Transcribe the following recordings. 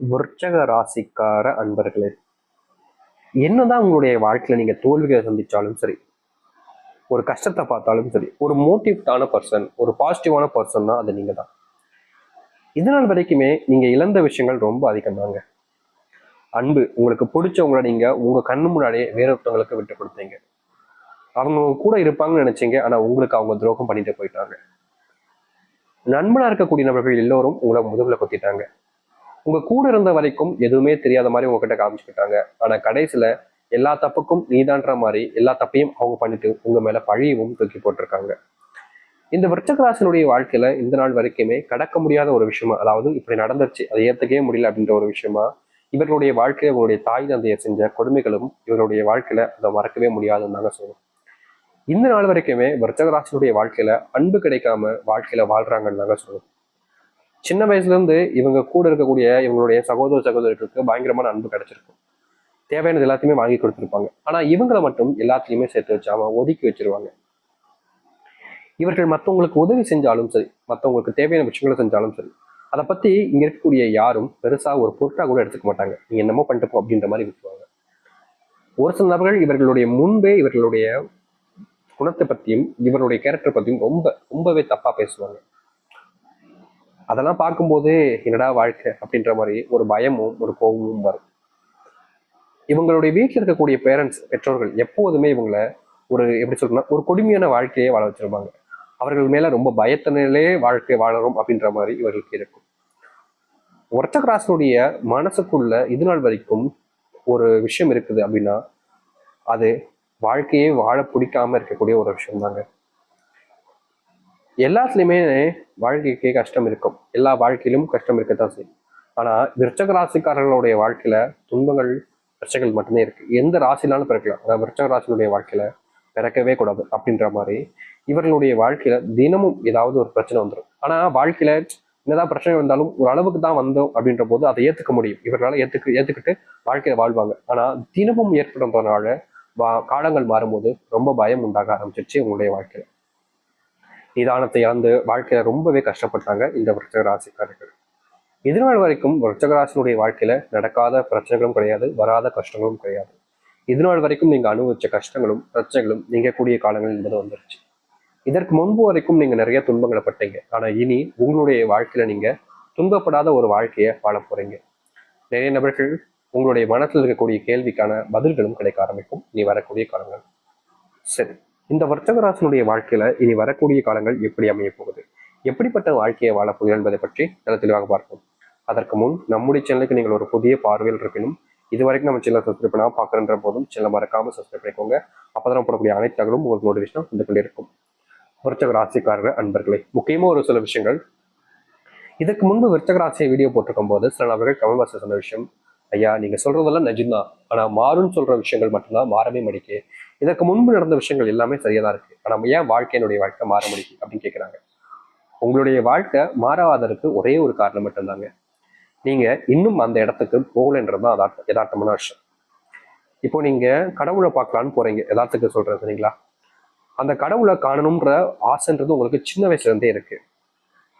விருச்சக ராசிக்கார அன்பர்களே என்னதான் உங்களுடைய வாழ்க்கையில நீங்க தோல்விகளை சந்திச்சாலும் சரி ஒரு கஷ்டத்தை பார்த்தாலும் சரி ஒரு மோட்டிவ்டான பர்சன் ஒரு பாசிட்டிவான பர்சன்னா அது நீங்க தான் இதனால் வரைக்குமே நீங்க இழந்த விஷயங்கள் ரொம்ப அதிகம் தாங்க அன்பு உங்களுக்கு பிடிச்சவங்கள நீங்க உங்க கண்ணு முன்னாடியே வேறொருத்தவங்களுக்கு விட்டு கொடுத்தீங்க. அவங்க கூட இருப்பாங்கன்னு நினைச்சீங்க ஆனா உங்களுக்கு அவங்க துரோகம் பண்ணிட்டு போயிட்டாங்க. நண்பனா இருக்கக்கூடிய நபர்கள் எல்லோரும் உங்களை முதுகுல கொத்திட்டாங்க. உங்க கூட இருந்த வரைக்கும் எதுவுமே தெரியாத மாதிரி உங்ககிட்ட காமிச்சுக்கிட்டாங்க ஆனா கடைசியில எல்லா தப்புக்கும் நீதான்ற மாதிரி எல்லா தப்பையும் அவங்க பண்ணிட்டு உங்க மேல பழியவும் தூக்கி போட்டிருக்காங்க. இந்த விருச்சகராசனுடைய வாழ்க்கையில இந்த நாள் வரைக்குமே கடக்க முடியாத ஒரு விஷயமா அதாவது இப்படி நடந்துருச்சு அதை ஏத்துக்கவே முடியல அப்படின்ற ஒரு விஷயமா இவர்களுடைய வாழ்க்கையில இவருடைய தாய் தந்தையை செஞ்ச கொடுமைகளும் இவருடைய வாழ்க்கையில அதை மறக்கவே முடியாதுன்னு தாங்க சொல்லணும். இந்த நாள் வரைக்குமே விருச்சகராசனுடைய வாழ்க்கையில அன்பு கிடைக்காம வாழ்க்கையில வாழ்றாங்கன்னு தாங்க சொல்லணும். சின்ன வயசுலேருந்து இவங்க கூட இருக்கக்கூடிய இவங்களுடைய சகோதர சகோதரிகளுக்கு பயங்கரமான அன்பு கிடைச்சிருக்கும். தேவையானது எல்லாத்தையுமே வாங்கி கொடுத்துருப்பாங்க. ஆனால் இவங்களை மட்டும் எல்லாத்தையுமே சேர்த்து வச்சாம ஒதுக்கி வச்சிருவாங்க. இவர்கள் மற்றவங்களுக்கு உதவி செஞ்சாலும் சரி மற்றவங்களுக்கு தேவையான விஷயங்களை செஞ்சாலும் சரி அதை பற்றி இங்கே இருக்கக்கூடிய யாரும் பெருசாக ஒரு பொருட்டாக கூட எடுத்துக்க மாட்டாங்க. நீங்கள் என்னமோ பண்ணிட்டு போ அப்படின்ற மாதிரி விட்டுருவாங்க. ஒரு சில நபர்கள் இவர்களுடைய முன்பே இவர்களுடைய குணத்தை பற்றியும் இவருடைய கேரக்டர் பற்றியும் ரொம்ப ரொம்பவே தப்பாக பேசுவாங்க. அதெல்லாம் பார்க்கும்போது என்னடா வாழ்க்கை அப்படின்ற மாதிரி ஒரு பயமும் ஒரு கோபமும் வரும். இவங்களுடைய வீட்டில் இருக்கக்கூடிய பேரண்ட்ஸ் பெற்றோர்கள் எப்போதுமே இவங்களை ஒரு எப்படி சொல்றேன்னா ஒரு கொடுமையான வாழ்க்கையே வாழ வச்சிருப்பாங்க. அவர்கள் மேல ரொம்ப பயத்தினாலே வாழ்க்கை வாழறோம் அப்படின்ற மாதிரி இவர்களுக்கு இருக்கும். ஒர்ச்சகராசனுடைய மனசுக்குள்ள இது நாள் வரைக்கும் ஒரு விஷயம் இருக்குது அப்படின்னா அது வாழ்க்கையே வாழ பிடிக்காம இருக்கக்கூடிய ஒரு விஷயம் தாங்க எல்லாத்துலேயுமே வாழ்க்கைக்கு கஷ்டம் இருக்கும். எல்லா வாழ்க்கையிலும் கஷ்டம் இருக்க தான் செய்யும். ஆனால் விருச்சக ராசிக்காரர்களுடைய வாழ்க்கையில் துன்பங்கள் பிரச்சனைகள் மட்டுமே இருக்குது எந்த ராசினாலும் பிறக்கலாம். அதாவது விருச்சக ராசினுடைய வாழ்க்கையில் பிறக்கவே கூடாது அப்படின்ற மாதிரி இவர்களுடைய வாழ்க்கையில் தினமும் ஏதாவது ஒரு பிரச்சனை வந்துடும் ஆனால் வாழ்க்கையில் என்னதான் பிரச்சனை வந்தாலும் ஒரு அளவுக்கு தான் வந்தோம் அப்படின்ற போது அதை ஏற்றுக்க முடியும். இவர்களால் ஏற்றுக்கு ஏற்றுக்கிட்டு வாழ்க்கையில் வாழ்வாங்க. ஆனால் தினமும் ஏற்படுறதுனால வா காலங்கள் மாறும்போது ரொம்ப பயம் உண்டாக ஆரம்பிச்சிருச்சு உங்களுடைய வாழ்க்கையில். நிதானத்தை இழந்து வாழ்க்கையில ரொம்பவே கஷ்டப்பட்டாங்க இந்த விருச்சக ராசிக்காரர்கள். இதனால் வரைக்கும் விருச்சக வாழ்க்கையில நடக்காத பிரச்சனைகளும் கிடையாது வராத கஷ்டங்களும் கிடையாது. இதுநாள் வரைக்கும் நீங்க அனுபவிச்ச கஷ்டங்களும் பிரச்சனைகளும் நீங்க கூடிய காலங்கள் என்பது வந்துருச்சு. இதற்கு முன்பு வரைக்கும் நீங்க நிறைய துன்பங்களை பட்டீங்க. ஆனா இனி உங்களுடைய வாழ்க்கையில நீங்க துன்பப்படாத ஒரு வாழ்க்கையை வாழ போறீங்க. நிறைய நபர்கள் உங்களுடைய மனத்தில் இருக்கக்கூடிய கேள்விக்கான பதில்களும் கிடைக்க ஆரம்பிக்கும். நீ வரக்கூடிய காலங்கள். சரி. இந்த வர்த்தகராசனுடைய வாழ்க்கையில இனி வரக்கூடிய காலங்கள் எப்படி அமைய போகுது? எப்படிப்பட்ட வாழ்க்கையை வாழப்போகுது என்பதை பற்றி நல்ல தெளிவாக பார்ப்போம். அதற்கு முன் நம்முடைய சேனலுக்கு நீங்கள் ஒரு புதிய பார்வையில் இருப்பினும் இது வரைக்கும் நம்ம சேனல் சப்ஸ்கிரைப் பண்ணாமல் பார்க்குறன்ற போதும் சேனல் மறக்காம சப்ஸ்கிரைப் பண்ணிக்கோங்க. அப்பதான் போடக்கூடிய அனைத்து தகவலும் உங்களுக்கு நோட்டிஃபிகேஷன் வந்து கொண்டே இருக்கும். விருச்சக ராசிக்காரர்கள் அன்பர்களே முக்கியமா ஒரு சில விஷயங்கள். இதுக்கு முன்பு விருச்சக ராசியை வீடியோ போட்டிருக்கும் போது சில நபர்கள் கமல் பாச சொன்ன விஷயம் ஐயா நீங்க சொல்றதெல்லாம் நிஜம்தான். ஆனா மாறும்னு சொல்ற விஷயங்கள் மட்டும்தான். மாறவே மடிக்கு இதற்கு முன்பு நடந்த விஷயங்கள் எல்லாமே சரியா தான் இருக்கு. ஆனா ஏன் வாழ்க்கையினுடைய வாழ்க்கை மாற முடியுது அப்படின்னு கேட்குறாங்க உங்களுடைய வாழ்க்கை மாறாததற்கு ஒரே ஒரு காரணம் மட்டும்தாங்க. நீங்க இன்னும் அந்த இடத்துக்கு போகலைன்றது தான் அதார்த்த யதார்த்தமான விஷயம். இப்போ நீங்க கடவுளை பார்க்கலான்னு போறீங்க. யதார்த்தத்துக்கு சொல்றேன் சரிங்களா? அந்த கடவுளை காணணுன்ற ஆசைன்றது உங்களுக்கு சின்ன வயசுல இருந்தே இருக்கு.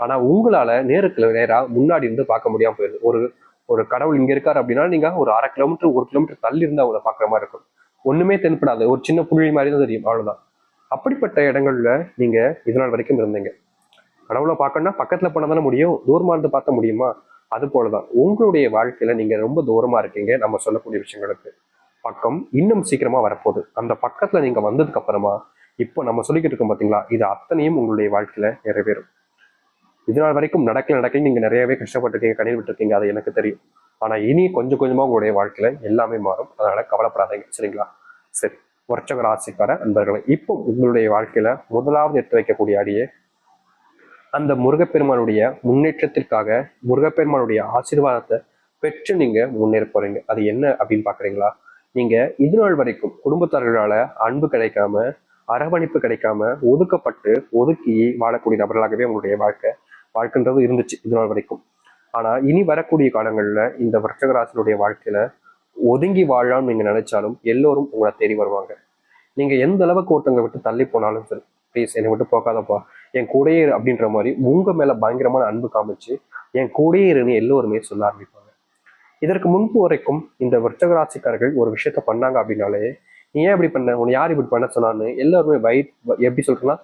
ஆனா உங்களால நேருக்கு நேரா முன்னாடி இருந்து பார்க்க முடியாம போயிருது. ஒரு ஒரு கடவுள் இங்க இருக்காரு அப்படின்னா நீங்க ஒரு அரை கிலோமீட்டர் ஒரு கிலோமீட்டர் தள்ளி இருந்து அவங்கள பாக்குற மாதிரி இருக்கும். ஒண்ணுமே தென்படாது. ஒரு சின்ன புள்ளி மாதிரி தான் தெரியும். அவ்வளவுதான். அப்படிப்பட்ட இடங்கள்ல நீங்க இதனால் வரைக்கும் இருந்தீங்க. கடவுளை பார்க்கணும்னா பக்கத்துல போனா தானே முடியும்? தூரமா இருந்து பார்த்த முடியுமா? அது போலதான். உங்களுடைய வாழ்க்கையில நீங்க ரொம்ப தூரமா இருக்கீங்க. நம்ம சொல்லக்கூடிய விஷயங்களுக்கு. பக்கம் இன்னும் சீக்கிரமா வரப்போகுது. அந்த பக்கத்துல நீங்க வந்ததுக்கு அப்புறமா இப்போ நம்ம சொல்லிக்கிட்டு இருக்கோம் பாத்தீங்களா? இது அத்தனையும் உங்களுடைய வாழ்க்கையில நிறைவேறும். இதனால் வரைக்கும் நடக்கல நடக்கல நீங்க நிறையவே கஷ்டப்பட்டிருக்கீங்க கண்ணீர் விட்டுருக்கீங்க. அது எனக்கு தெரியும். ஆனா இனி கொஞ்சம் கொஞ்சமா உங்களுடைய வாழ்க்கையில எல்லாமே மாறும். அதனால கவலைப்படாதீங்க. சரிங்களா? சரி. வர்ச்சக ராசிக்கார அன்பர்களை இப்போ உங்களுடைய வாழ்க்கையில முதலாவது எடுத்து வைக்கக்கூடிய அடியே அந்த முருகப்பெருமானுடைய முன்னேற்றத்திற்காக முருகப்பெருமானுடைய ஆசீர்வாதத்தை பெற்று நீங்க முன்னேற போறீங்க. அது என்ன அப்படின்னு பாக்குறீங்களா? நீங்க இது நாள் வரைக்கும் குடும்பத்தார்களால் அன்பு கிடைக்காம அரவணைப்பு கிடைக்காம ஒதுக்கப்பட்டு ஒதுக்கி வாழக்கூடிய நபர்களாகவே உங்களுடைய வாழ்க்கை வாழ்க்கைன்றது இருந்துச்சு இது நாள் வரைக்கும். ஆனால் இனி வரக்கூடிய காலங்களில் இந்த வர்த்தகராசனுடைய வாழ்க்கையில் ஒதுங்கி வாழலாம்னு நீங்கள் நினைச்சாலும் எல்லோரும் உங்களை தேடி வருவாங்க. நீங்கள் எந்த அளவுக்கு ஒருத்தங்க விட்டு தள்ளி போனாலும் சரி ப்ளீஸ் என்னை விட்டு போகாதப்பா. என் கூடயே இரு அப்படின்ற மாதிரி உங்கள் மேலே பயங்கரமான அன்பு காமிச்சு என் கூடயே இருன்னு எல்லோருமே சொல்ல ஆரம்பிப்பாங்க. இதற்கு முன்பு வரைக்கும் இந்த விருச்சகராசிக்காரர்கள் ஒரு விஷயத்த பண்ணாங்க அப்படின்னாலே நீ ஏன் இப்படி பண்ண? உன்னை யார் இப்படி பண்ண சொன்னான்னு? எல்லாருமே வயிற் எப்படி சொல்றேன்னா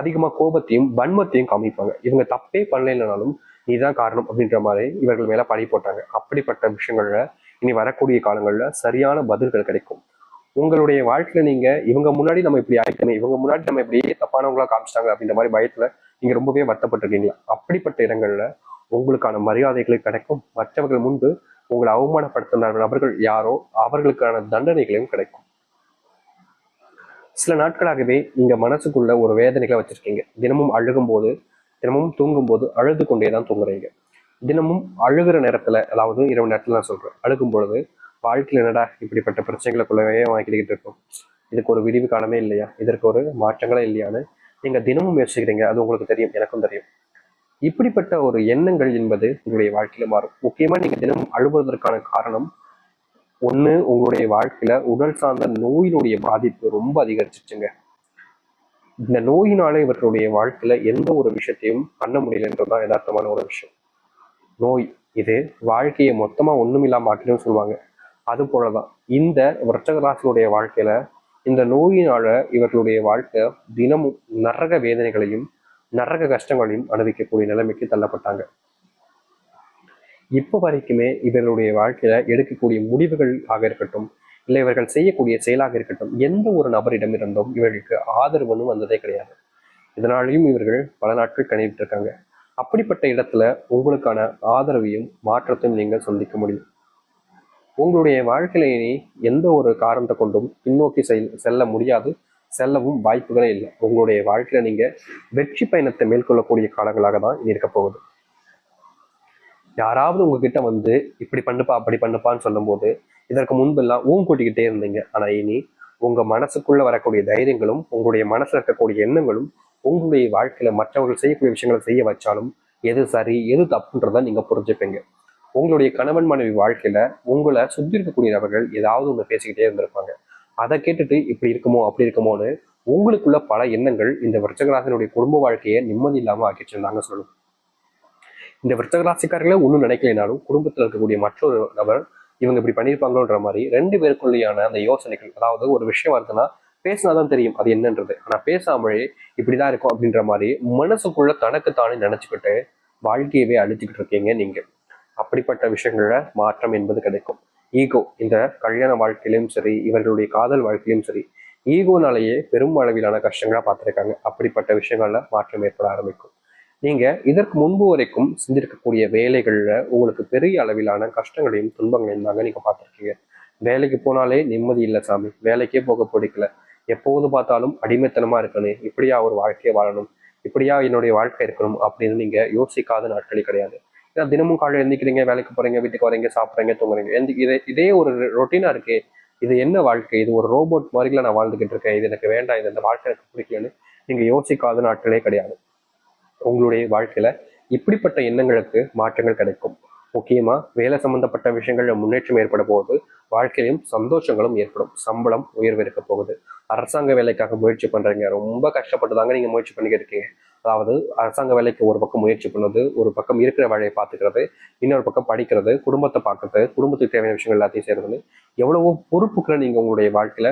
அதிகமாக கோபத்தையும் வன்மத்தையும் காமிப்பாங்க. இவங்க தப்பே நீதான் காரணம் அப்படின்ற மாதிரி இவர்கள் மேல பழி போட்டாங்க. அப்படிப்பட்ட விஷயங்கள்ல இனி வரக்கூடிய காலங்கள்ல சரியான பதில்கள் கிடைக்கும். உங்களுடைய வாழ்க்கையில நீங்க இவங்க முன்னாடி நம்ம இப்படி ஆயிக்கணும் இவங்க முன்னாடி நம்ம இப்படி தப்பானவங்களா காமிச்சிட்டாங்க அப்படின்ற மாதிரி பயத்துல நீங்க ரொம்பவே வருத்தப்பட்டிருக்கீங்களா? அப்படிப்பட்ட இடங்கள்ல உங்களுக்கான மரியாதைகள் கிடைக்கும். மற்றவர்கள் முன்பு உங்களை அவமானப்படுத்தின நபர்கள் யாரோ அவர்களுக்கான தண்டனைகளையும் கிடைக்கும். சில நாட்களாகவே நீங்க மனசுக்குள்ள ஒரு வேதனைகளை வச்சிருக்கீங்க. தினமும் அழுகும் போது தினமும் தூங்கும்போது அழுது கொண்டே தான் தூங்குறீங்க. தினமும் அழுகிற நேரத்துல அதாவது இரவு நேரத்துல நான் சொல்றேன் அழுகும் பொழுது வாழ்க்கையில் என்னடா இப்படிப்பட்ட பிரச்சனைகளுக்குள்ளவே வாங்கிக்கிட்டு இருக்கோம்? இதுக்கு ஒரு விடிவு காணமே இல்லையா? இதற்கு ஒரு மாற்றங்களே இல்லையான்னு நீங்க தினமும் முயற்சிக்கிறீங்க அது உங்களுக்கு தெரியும் எனக்கும் தெரியும். இப்படிப்பட்ட ஒரு எண்ணங்கள் என்பது உங்களுடைய வாழ்க்கையில மாறும். முக்கியமா நீங்க தினமும் அழுவதற்கான காரணம் ஒன்று உங்களுடைய வாழ்க்கையில உடல் சார்ந்த நோயினுடைய பாதிப்பு ரொம்ப அதிகரிச்சிச்சுங்க இந்த நோயினால இவர்களுடைய வாழ்க்கையில எந்த ஒரு விஷயத்தையும் பண்ண முடியலன்றதுதான் யதார்த்தமான ஒரு விஷயம். நோய் இது வாழ்க்கையை மொத்தமா ஒண்ணும் இல்லாம ஆக்கிடும் சொல்லுவாங்க. அது போலதான். இந்த விருச்சகராசனுடைய வாழ்க்கையில இந்த நோயினால இவர்களுடைய வாழ்க்கை தினமும் நரக வேதனைகளையும் நரக கஷ்டங்களையும் அனுபவிக்கக்கூடிய நிலைமைக்கு தள்ளப்பட்டாங்க. இப்போ வரைக்குமே இவர்களுடைய வாழ்க்கையில எடுக்கக்கூடிய முடிவுகள் ஆக இருக்கட்டும் இல்லை இவர்கள் செய்யக்கூடிய செயலாக இருக்கட்டும் எந்த ஒரு நபரிடம் இருந்தும் இவர்களுக்கு ஆதரவுன்னு வந்ததே கிடையாது. இதனாலையும் இவர்கள் பல நாட்கள் கணிவிட்டு இருக்காங்க அப்படிப்பட்ட இடத்துல உங்களுக்கான ஆதரவையும் மாற்றத்தையும் நீங்கள் சந்திக்க முடியும். உங்களுடைய வாழ்க்கையிலே எந்த ஒரு காரணத்தை கொண்டும் பின்னோக்கி செல் செல்ல முடியாது செல்லவும் வாய்ப்புகளே இல்லை. உங்களுடைய வாழ்க்கையில நீங்க வெற்றி பயணத்தை மேற்கொள்ளக்கூடிய காலங்களாக தான் இனி இருக்க போகுது. யாராவது உங்ககிட்ட வந்து இப்படி பண்ணுப்பா அப்படி பண்ணுப்பான்னு சொல்லும்போது இதற்கு முன்பெல்லாம் ஊன் கூட்டிக்கிட்டே இருந்தீங்க. ஆனா இனி உங்க மனசுக்குள்ள வரக்கூடிய தைரியங்களும் உங்களுடைய மனசுல இருக்கக்கூடிய எண்ணங்களும் உங்களுடைய வாழ்க்கையில மற்றவர்கள் செய்யக்கூடிய விஷயங்களை செய்ய வச்சாலும் எது சரி எது தப்புன்றத நீங்க புரிஞ்சுப்பீங்க. உங்களுடைய கணவன் மனைவி வாழ்க்கையில உங்களை சுத்தி இருக்கக்கூடிய நபர்கள் ஏதாவது ஒன்று பேசிக்கிட்டே இருந்திருப்பாங்க. அதை கேட்டுட்டு இப்படி இருக்குமோ அப்படி இருக்குமோன்னு உங்களுக்குள்ள பல எண்ணங்கள் இந்த விருச்சகராசனுடைய குடும்ப வாழ்க்கையை நிம்மதி இல்லாம ஆக்கிட்டு இருந்தாங்க சொல்லுவோம் இந்த விருச்சகராசிக்காரர்களே ஒன்றும் நினைக்கலைனாலும் குடும்பத்தில் இருக்கக்கூடிய மற்றொரு நபர் இவங்க இப்படி பண்ணியிருப்பாங்களோன்ற மாதிரி ரெண்டு பேருக்குள்ளேயான அந்த யோசனைகள் அதாவது ஒரு விஷயம் இருக்குன்னா பேசினாதான் தெரியும் அது என்னன்றது. ஆனா பேசாமலே இப்படிதான் இருக்கும் அப்படின்ற மாதிரி மனசுக்குள்ள தனக்குத்தானே நினைச்சுக்கிட்டு வாழ்க்கையவே அழிச்சுக்கிட்டு இருக்கீங்க நீங்க. அப்படிப்பட்ட விஷயங்கள மாற்றம் என்பது கிடைக்கும். ஈகோ இந்த கல்யாண வாழ்க்கையிலும் சரி இவர்களுடைய காதல் வாழ்க்கையிலும் சரி ஈகோனாலேயே பெரும் அளவிலான கஷ்டங்களா பார்த்துருக்காங்க. அப்படிப்பட்ட விஷயங்கள்ல மாற்றம் ஏற்பட ஆரம்பிக்கும். நீங்கள் இதற்கு முன்பு வரைக்கும் செஞ்சிருக்கக்கூடிய வேலைகளில் உங்களுக்கு பெரிய அளவிலான கஷ்டங்களையும் துன்பங்களையும் தாங்க நீங்கள் பார்த்துருக்கீங்க. வேலைக்கு போனாலே நிம்மதி இல்லை சாமி. வேலைக்கே போக பிடிக்கல. எப்போது பார்த்தாலும் அடிமைத்தனமா இருக்கணும். இப்படியா ஒரு வாழ்க்கையை வாழணும். இப்படியா என்னுடைய வாழ்க்கை இருக்கணும் அப்படின்னு நீங்க யோசிக்காத நாட்களே கிடையாது. ஏன்னா தினமும் காலையில் எழுந்திக்கிறீங்க வேலைக்கு போறீங்க வீட்டுக்கு வரீங்க சாப்பிட்றீங்க தூங்குறீங்க. எந்த இதே இதே ஒரு ரொட்டீனா இருக்கே. இது என்ன வாழ்க்கை? இது ஒரு ரோபோட் மாதிரில நான் வாழ்ந்துகிட்டு இருக்கேன். இது எனக்கு வேண்டாம். இது இந்த வாழ்க்கை எனக்கு பிடிக்கலன்னு நீங்க யோசிக்காத நாட்களே கிடையாது. உங்களுடைய வாழ்க்கையில இப்படிப்பட்ட எண்ணங்களுக்கு மாற்றங்கள் கிடைக்கும். முக்கியமா வேலை சம்பந்தப்பட்ட விஷயங்கள்ல முன்னேற்றம் ஏற்பட போகுது. வாழ்க்கையிலும் சந்தோஷங்களும் ஏற்படும். சம்பளம் உயர்வு இருக்க போகுது. அரசாங்க வேலைக்காக முயற்சி பண்றீங்க. ரொம்ப கஷ்டப்பட்டு தாங்க நீங்க முயற்சி பண்ணிக்கிட்டு இருக்கீங்க. அதாவது அரசாங்க வேலைக்கு ஒரு பக்கம் முயற்சி பண்ணுறது ஒரு பக்கம் இருக்கிற வேலையை பார்த்துக்கிறது இன்னொரு பக்கம் படிக்கிறது குடும்பத்தை பார்க்கறது குடும்பத்துக்கு தேவையான விஷயங்கள் எல்லாத்தையும் செய்யறதுன்னு எவ்வளவோ பொறுப்புகளை நீங்க உங்களுடைய வாழ்க்கையில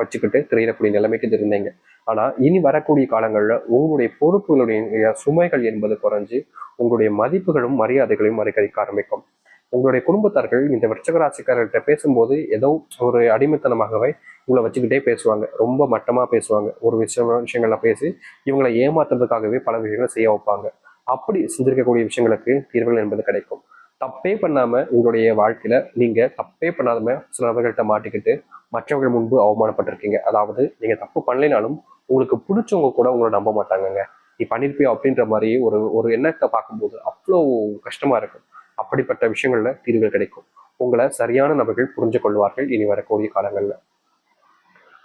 வச்சுக்கிட்டு திரையிடக்கூடிய நிலைமைக்கு இருந்தீங்க. ஆனால் இனி வரக்கூடிய காலங்களில் உங்களுடைய பொறுப்புகளுடைய சுமைகள் என்பது குறைஞ்சு உங்களுடைய மதிப்புகளும் மரியாதைகளையும் மறுக்கடிக்க ஆரம்பிக்கும். உங்களுடைய குடும்பத்தார்கள் இந்த விருச்சகராசிக்காரர்கிட்ட பேசும்போது ஏதோ ஒரு அடிமைத்தனமாகவே உங்களை வச்சுக்கிட்டே பேசுவாங்க. ரொம்ப மட்டமா பேசுவாங்க. ஒரு விஷயம் விஷயங்கள்ல பேசி இவங்களை ஏமாத்துறதுக்காகவே பல விஷயங்களை செய்ய வைப்பாங்க. அப்படி செஞ்சிருக்கக்கூடிய விஷயங்களுக்கு தீர்வுகள் என்பது கிடைக்கும். தப்பே பண்ணாமல் உங்களுடைய வாழ்க்கையில் நீங்கள் தப்பே பண்ணாமல் சில நபர்கள்ட்ட மாட்டிக்கிட்டு மற்றவர்கள் முன்பு அவமானப்பட்டிருக்கீங்க. அதாவது நீங்கள் தப்பு பண்ணலைனாலும் உங்களுக்கு பிடிச்சவங்க கூட உங்களை நம்ப மாட்டாங்கங்க. நீ பண்ணியிருப்பியா அப்படின்ற மாதிரி ஒரு ஒரு எண்ணத்தை பார்க்கும்போது அவ்வளோ கஷ்டமாக இருக்கும். அப்படிப்பட்ட விஷயங்களில் தீர்வுகள் கிடைக்கும். உங்களை சரியான நபர்கள் புரிஞ்சு கொள்வார்கள் இனி வரக்கூடிய காலங்களில்.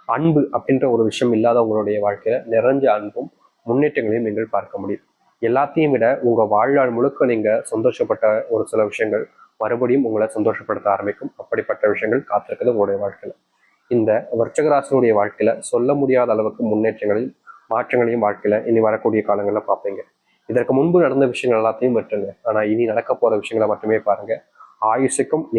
அன்பு அப்படின்ற ஒரு விஷயம் இல்லாத உங்களுடைய வாழ்க்கையில் நிறைஞ்ச அன்பும் முன்னேற்றங்களையும் நீங்கள் பார்க்க முடியும். எல்லாத்தையும் விட உங்க வாழ்நாள் முழுக்க நீங்க சந்தோஷப்பட்ட ஒரு சில விஷயங்கள் மறுபடியும் உங்களை சந்தோஷப்படுத்த ஆரம்பிக்கும். அப்படிப்பட்ட விஷயங்கள் காத்திருக்குது உங்களுடைய வாழ்க்கையில். இந்த வர்ச்சகராசனுடைய வாழ்க்கையில சொல்ல முடியாத அளவுக்கு முன்னேற்றங்களையும் மாற்றங்களையும் வாழ்க்கையில இனி வரக்கூடிய காலங்களில் பார்ப்பீங்க. இதற்கு முன்பு நடந்த விஷயங்கள் எல்லாத்தையும் விட்டுருங்க. ஆனா இனி நடக்க போற விஷயங்களை மட்டுமே பாருங்க. ஆயுஷுக்கும் நீங்க